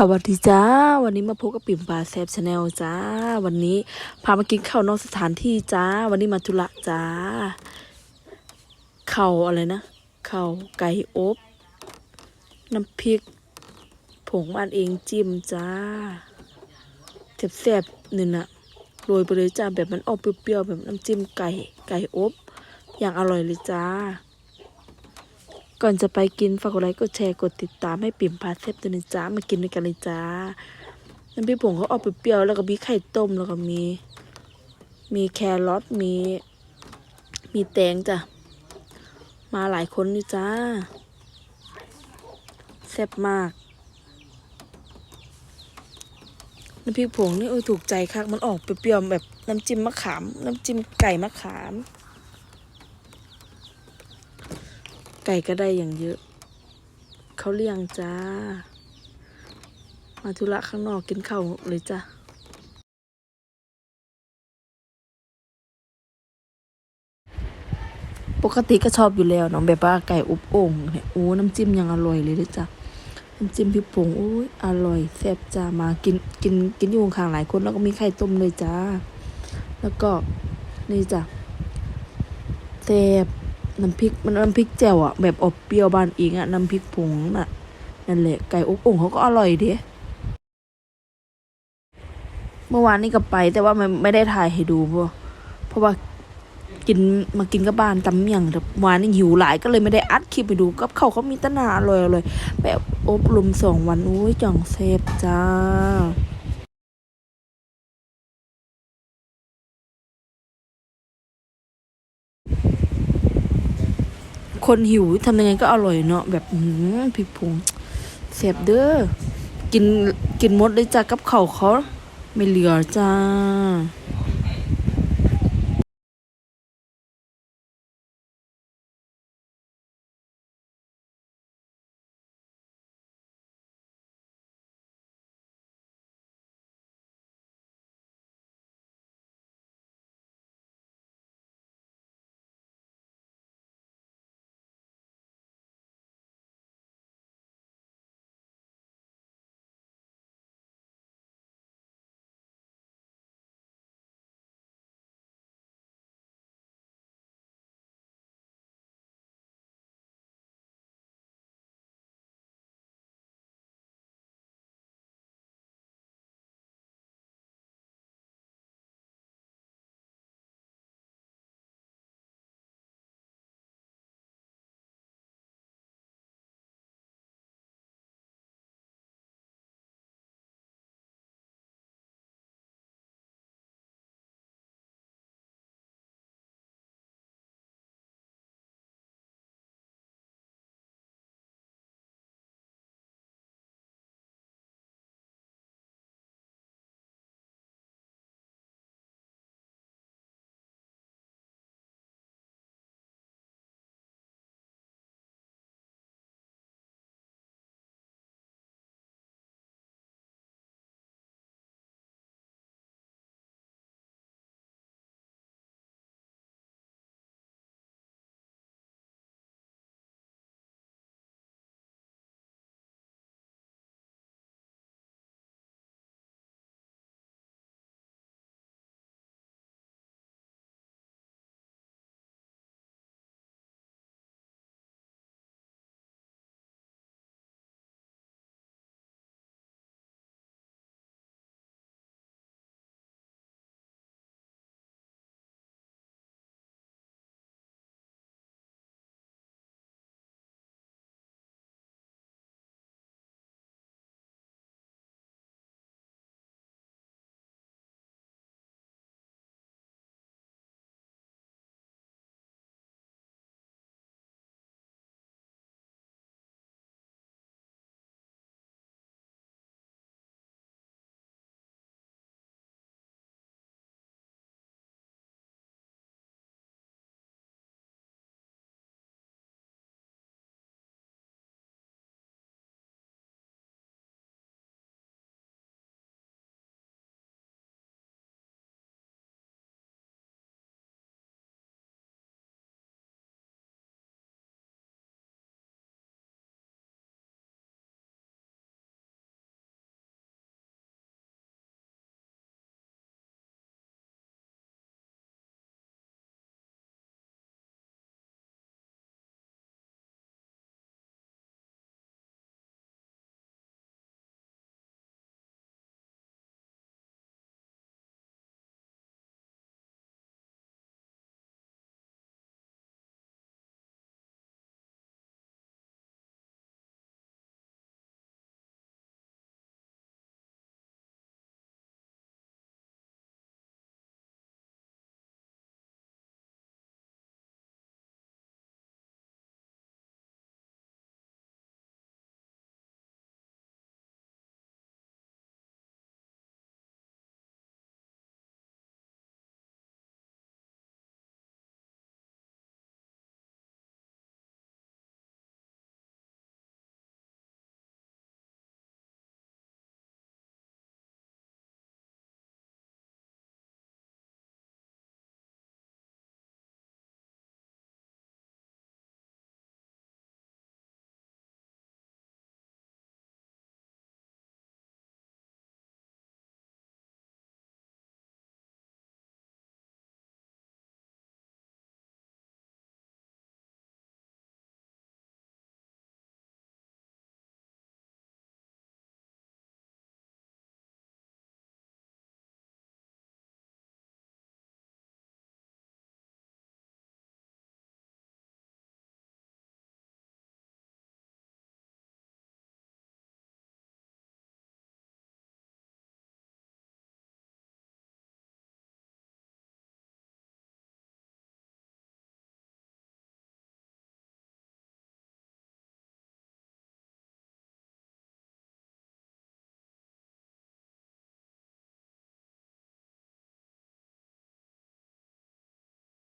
สวัสดีจ้า วันนี้มาพบกับปิ่มปลาแซบชาแนลจ้า วันนี้พามากินข้าวนอกสถานที่จ้า วันนี้มาธุระจ้าเข้าอะไรนะเข้าไก่อบน้ำพริก ผงบ้านเองจิ้มจ้าแซ่บๆนี่นะโรยไปเลยจ้าแบบมันออกเปรี้ยวๆแบบน้ำจิ้มไก่ไก่อบ อย่างอร่อยเลยจ้า ก่อนจะไปกินฝากกดไลค์กดแชร์กดติดตามให้ปิ่มพาเซฟตัวนี้จ้ามากินด้วยกันเลยจ้าน้ำพริกผงเขาออกเปรี้ยวๆแล้วก็มีไข่ต้มแล้วก็มี มีแครอทมี มีแตงจ้ะมาหลายคนนี่จ้าแซ่บมากน้ำพริกผงนี่เออถูกใจคักมันออกเปรี้ยวๆแบบน้ำจิ้มมะขาม น้ำจิ้มไก่มะขาม ไก่ก็ได้อย่างเยอะ เขาเลี้ยงจ้า มาธุระข้างนอกกินข้าวเลยจ้าปกติก็ชอบอยู่แล้วเนาะแบบว่าไก่อบโอ่งเนี่ยโอ้น้ำจิ้มยังอร่อยเลยด้วยจ้ะน้ำจิ้มพริกผงโอ้ยอร่อยแซ่บจ้ามากินกินกินอยู่ข้างหลายคนแล้วก็มีไข่ต้มเลยจ้าแล้วก็นี่จ้ะแซ่บ น้ำพริกมันน้ำพริกแจ่วอะแบบอบเปรี้ยวบานเองอะน้ำพริกผงน่ะนั่นแหละไก่อบโอ่งเขาก็อร่อยเด้เมื่อวานนี่ก็ไปแต่ว่ามันไม่ได้ถ่ายให้ดูเพราะเพราะว่ากินมากินกับบ้านตำเมี่ยงแต่วานนี่หิวหลายก็เลยไม่ได้อัดคลิปไปดูกับเขาเขามีตนาอร่อยอร่อยแบบอบรมสองวันโอ้ยจ่องเซฟจ้า คนหิวทำยังไงก็อร่อยเนาะแบบหือพริกผงเสียบเด้อกินกินมดเลยจ้ากับเขาเขาไม่เหลือจ้า